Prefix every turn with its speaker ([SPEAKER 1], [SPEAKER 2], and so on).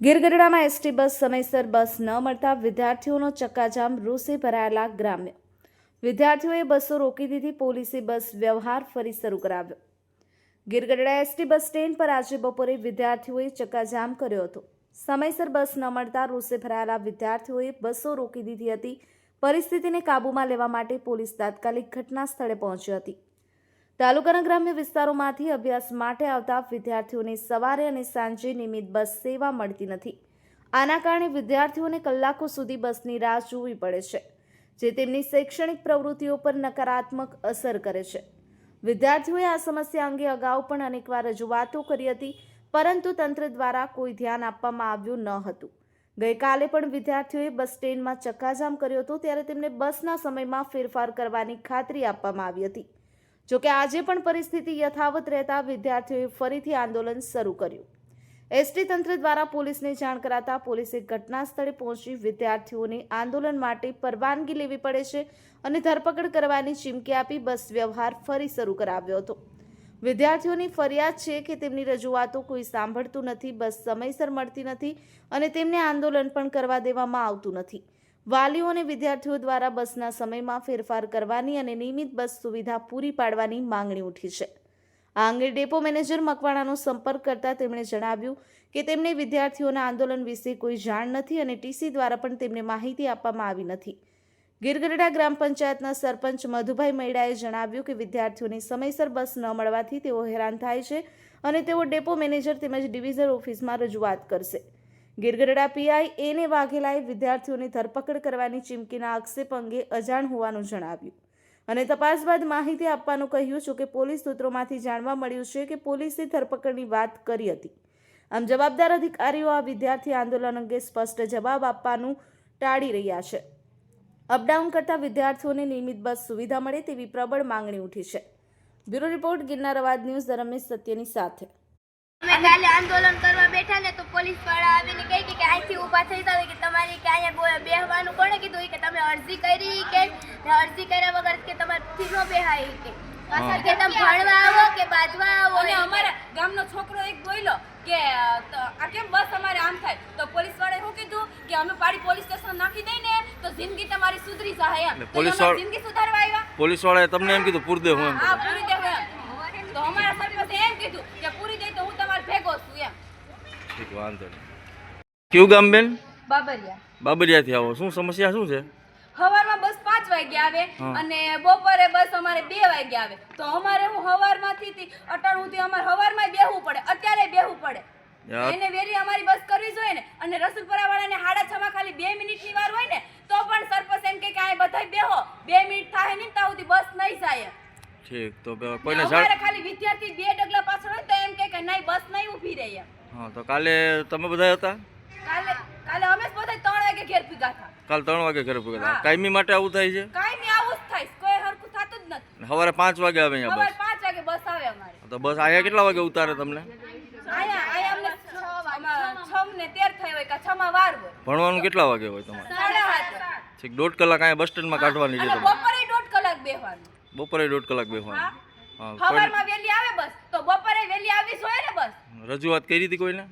[SPEAKER 1] ગીરગઢડામાં ST bus, સમયસર બસ ન મળતા વિદ્યાર્થીઓનો ચક્કાજામ રોષે ભરાયેલા ગ્રામ્ય. વિદ્યાર્થીઓએ બસો રોકી દીધી, પોલીસે બસ વ્યવહાર ફરી શરૂ કરાવ્યો. ગીરગઢડા એસટી બસ સ્ટેન્ડ પર આજે બપોરે વિદ્યાર્થીઓએ ચક્કાજામ કર્યો હતો. સમયસર બસ ન મળતા રોષે ભરાયેલા વિદ્યાર્થીઓએ બસો રોકી દીધી હતી. પરિસ્થિતિને કાબૂમાં લેવા માટે પોલીસ તાત્કાલિક ઘટના સ્થળે પહોંચી હતી. તાલુકાના ગ્રામ્ય વિસ્તારોમાંથી અભ્યાસ માટે આવતા વિદ્યાર્થીઓને સવારે અને સાંજે નિયમિત બસ સેવા મળતી નથી. આના કારણે વિદ્યાર્થીઓને કલાકો સુધી બસની રાહ જોવી પડે છે, જે તેમની શૈક્ષણિક પ્રવૃત્તિઓ પર નકારાત્મક અસર કરે છે. વિદ્યાર્થીઓએ આ સમસ્યા અંગે અગાઉ પણ અનેકવાર રજૂઆતો કરી હતી, પરંતુ તંત્ર દ્વારા કોઈ ધ્યાન આપવામાં આવ્યું ન હતું. ગઈકાલે પણ વિદ્યાર્થીઓએ બસ સ્ટેન્ડમાં ચક્કાજામ કર્યો હતો, ત્યારે તેમને બસના સમયમાં ફેરફાર કરવાની ખાતરી આપવામાં આવી હતી. જોકે આજે પણ પરિસ્થિતિ યથાવત રહેતા વિદ્યાર્થીઓએ ફરીથી આંદોલન શરૂ કર્યું. એસટી તંત્ર દ્વારા પોલીસને જાણ કરાતા પોલીસે ઘટના સ્થળે પહોંચી વિદ્યાર્થીઓને આંદોલન માટે પરવાનગી લેવી પડે છે અને ધરપકડ કરવાની ચીમકી આપી બસ વ્યવહાર ફરી શરૂ કરાવ્યો હતો. વિદ્યાર્થીઓની ફરિયાદ છે કે તેમની રજૂઆતો કોઈ સાંભળતું નથી, બસ સમયસર મળતી નથી અને તેમને આંદોલન પણ કરવા દેવામાં આવતું નથી. વાલીઓ અને વિદ્યાર્થીઓ દ્વારા બસના સમયમાં ફેરફાર કરવાની અને નિયમિત બસ સુવિધા પૂરી પાડવાની માંગણી ઉઠી છે. આ અંગે ડેપો મેનેજર મકવાણાનો સંપર્ક કરતા તેમણે જણાવ્યું કે તેમને વિદ્યાર્થીઓના આંદોલન વિશે કોઈ જાણ નથી અને ટીસી દ્વારા પણ તેમને માહિતી આપવામાં આવી નથી. ગીરગઢડા ગ્રામ પંચાયતના સરપંચ મધુભાઈ મૈડાએ જણાવ્યું કે વિદ્યાર્થીઓને સમયસર બસ ન મળવાથી તેઓ હેરાન થાય છે અને તેઓ ડેપો મેનેજર તેમજ ડિવિઝન ઓફિસમાં રજૂઆત કરશે. ગીરગઢડા પીઆઈ એને વાઘેલાએ વિદ્યાર્થીઓની ધરપકડ કરવાની ચીમકીના આક્ષેપ અંગે અજાણ હોવાનું જણાવ્યું. અને તપાસ બાદ માહિતી આપવાનું કહ્યું છે કે પોલીસ સૂત્રોમાંથી જાણવા મળ્યું છે કે પોલીસે ધરપકડની વાત કરી હતી. આમ જવાબદાર અધિકારીઓ આ વિદ્યાર્થી આંદોલન અંગે સ્પષ્ટ જવાબ આપવાનું ટાળી રહ્યા છે. અપડાઉન કરતા વિદ્યાર્થીઓને નિયમિત બસ સુવિધા મળે તેવી પ્રબળ માંગણી ઉઠી છે. બ્યુરો રિપોર્ટ, ગિરનાર અવાજ ન્યૂઝ રમેશ સત્યની સાથે.
[SPEAKER 2] આંદોલન કરવા બેઠા ને તો પોલીસવાળા ઊભા થઈ જાવ કે તમારી કે અહીંયા બેહવાનું કોણે કીધું? કે તમે અરજી કરી કે અરજી કર્યા વગર કે તમારે ફીનો બેહાય કે. પાછળ કે તમે ભણવા આવો કે બાજવા આવો
[SPEAKER 3] અને અમારા ગામનો છોકરો એક બોલ્યો કે આ કેમ બસ અમારે આમ થાય? તો પોલીસ વાળાએ શું કીધું? કે અમે પાડી પોલીસ સ્ટેશન નાખી દઈ ને તો જિંદગી તમારી સુધરી જાય એમ.
[SPEAKER 4] પોલીસ
[SPEAKER 3] જિંદગી સુધારવા આવ્યા.
[SPEAKER 4] પોલીસ વાળાએ તમને એમ કીધું પૂર દેવું એમ
[SPEAKER 3] હા પૂરી દેવું એમ. તો અમારા સરપંચે એમ કીધું કે પૂરી દઈ તો હું તમારે ભેગો છું એમ.
[SPEAKER 4] ઠીક વાંધો નહીં. કયું ગામ બેન?
[SPEAKER 3] બાબરિયા.
[SPEAKER 4] બાબરિયાથી આવો. શું સમસ્યા શું છે?
[SPEAKER 3] સવારમાં બસ પાંચ વાગે આવે અને બપોરે બસ અમારે બે વાગે આવે. તો અમારે હું હવારમાંથી થી અટાણ સુધી અમારે સવારમાં બેહવું પડે. અત્યારે બેહવું પડે. એને વેરી અમારી બસ કરવી જોઈએ ને. અને રસુલપુરા વાળાને હાડા છ માં ખાલી બે મિનિટની વાર હોય ને તો પણ સરપંચ એમ કે આ બધાય બેહો. બે મિનિટ થાય નહીં ત્યાં સુધી બસ નહીં જાય
[SPEAKER 4] ઠીક. તો કોઈને
[SPEAKER 3] ખાલી વિદ્યાર્થી બે ડગલા પાછળ હોય તો એમ કે કે નહીં બસ નહીં ઊભી રહી
[SPEAKER 4] હા તો કાલે તમે બધા હતા
[SPEAKER 3] કાલે કાલે અમે જ બધા ત્રણ વાગે ઘેર ભેગા થા.
[SPEAKER 4] કાલ ત્રણ વાગે ઘરે પૂગતા
[SPEAKER 3] હા.
[SPEAKER 4] કાયમી માટે આવું થાય છે?
[SPEAKER 3] કાયમી આવું જ થાય કોઈ હરખું થતું જ નથી.
[SPEAKER 4] સવારે પાંચ વાગે આવે અહીંયા બસ.
[SPEAKER 3] પાંચ વાગે બસ આવે અમારે.
[SPEAKER 4] તો બસ અહીંયા કેટલા વાગે ઉતારે તમને? ભણવાનું કેટલા વાગે હોય તમારે? ઠીક દોઢ કલાક અહીંયા બસ સ્ટેન્ડમાં કાઢવાની છે
[SPEAKER 3] બપોરે દોઢ કલાક બેહવાનું.
[SPEAKER 4] બપોરે દોઢ કલાક બેસવાનું
[SPEAKER 3] હા. સવારમાં વહેલી આવે બસ. તો બપોરે વહેલી આવવી જોઈએ ને બસ.
[SPEAKER 4] રજૂઆત કરી હતી કોઈને?